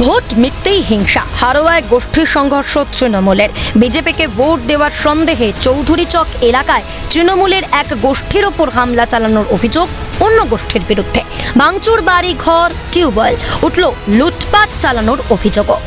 Vote মিটতেই হিংসা। হারোয়ায় গোষ্ঠী সংঘর্ষ তৃণমূলের। বিজেপিকে ভোট দেওয়ার সন্দেহে চৌধুরী চক এলাকায় তৃণমূলের এক গোষ্ঠীর ওপর হামলা চালানোর অভিযোগ অন্য গোষ্ঠীর বিরুদ্ধে। ভাঙচুর বাড়ি ঘর টিউবওয়েল উঠল লুটপাট চালানোর অভিযোগও।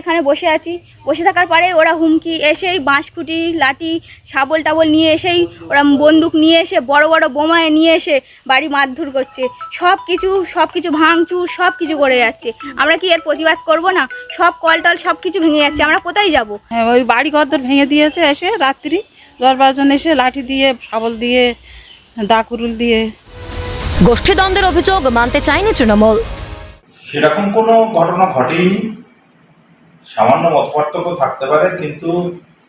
এখানে বসে আছি। বসে থাকার পরে ওরা হুমকি এসেই বাঁশকুটি লাঠি শাবল টাবল নিয়ে এসেই ওরা বন্দুক নিয়ে এসে বড় বড় বোমায় নিয়ে এসে বাড়ি মারধর করছে। সব কিছু সব কিছু ভাঙচুর সব কিছু করে যাচ্ছে। আমরা কি এর প্রতিবাদ করব না? সব কল টল সব কিছু ভেঙে যাচ্ছে। আমরা কোথায় যাব? হ্যাঁ ওই বাড়ি ঘরদর ভেঙে দিয়েছে এসে রাত্রি। দশ বারোজন এসে লাঠি দিয়ে শাবল দিয়ে দাকুরুল দিয়ে। গোষ্ঠীদ্বন্দ্বের অভিযোগ মানতে চায়নি তৃণমূল। সেরকম কোনো ঘটনা ঘটেনি সামান্য মতপার্থক্য থাকতে পারে কিন্তু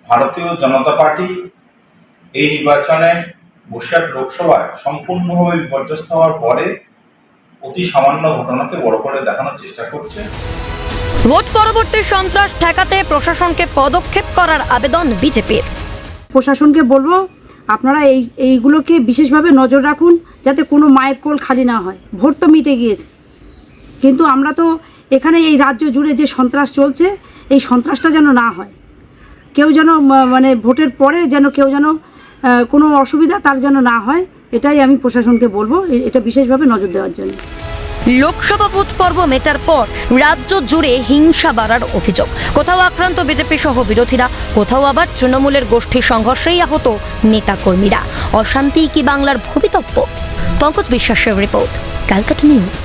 ভারতীয় জনতা পার্টি এই নির্বাচনে বসিরহাট লোকসভায় সম্পূর্ণভাবে বিপর্যস্ত হওয়ার পরে অতি সামান্য ঘটনাকে বড় করে দেখানোর চেষ্টা করছে। ভোট পরবর্তী সন্ত্রাস ঠেকাতে প্রশাসনকে পদক্ষেপ করার আবেদন বিজেপির। প্রশাসনকে বলব আপনারা এই এইগুলোকে বিশেষভাবে নজর রাখুন যাতে কোনো মায়ের কোল খালি না হয়। ভোট তো মিটে গিয়েছে। কিন্তু আমরা তো এখানে এই রাজ্য জুড়ে যে সন্ত্রাস চলছে এই সন্ত্রাসটা যেন না হয়। কেউ যেন মানে ভোটের পরে যেন কেউ যেন কোনো অসুবিধা তার যেন না হয়, এটাই আমি প্রশাসনকে বলব। এটা বিশেষভাবে নজর দেওয়ার জন্য। লোকসভা ভোট পর্ব মেটার পর রাজ্য জুড়ে হিংসা বাড়ার অভিযোগ। কোথাও আক্রান্ত বিজেপি সহ বিরোধীরা, কোথাও আবার তৃণমূলের গোষ্ঠী সংঘর্ষেই আহত নেতাকর্মীরা। অশান্তি কি বাংলার ভবিতব্য? পঙ্কজ বিশ্বাসের রিপোর্ট, ক্যালকাটা নিউজ।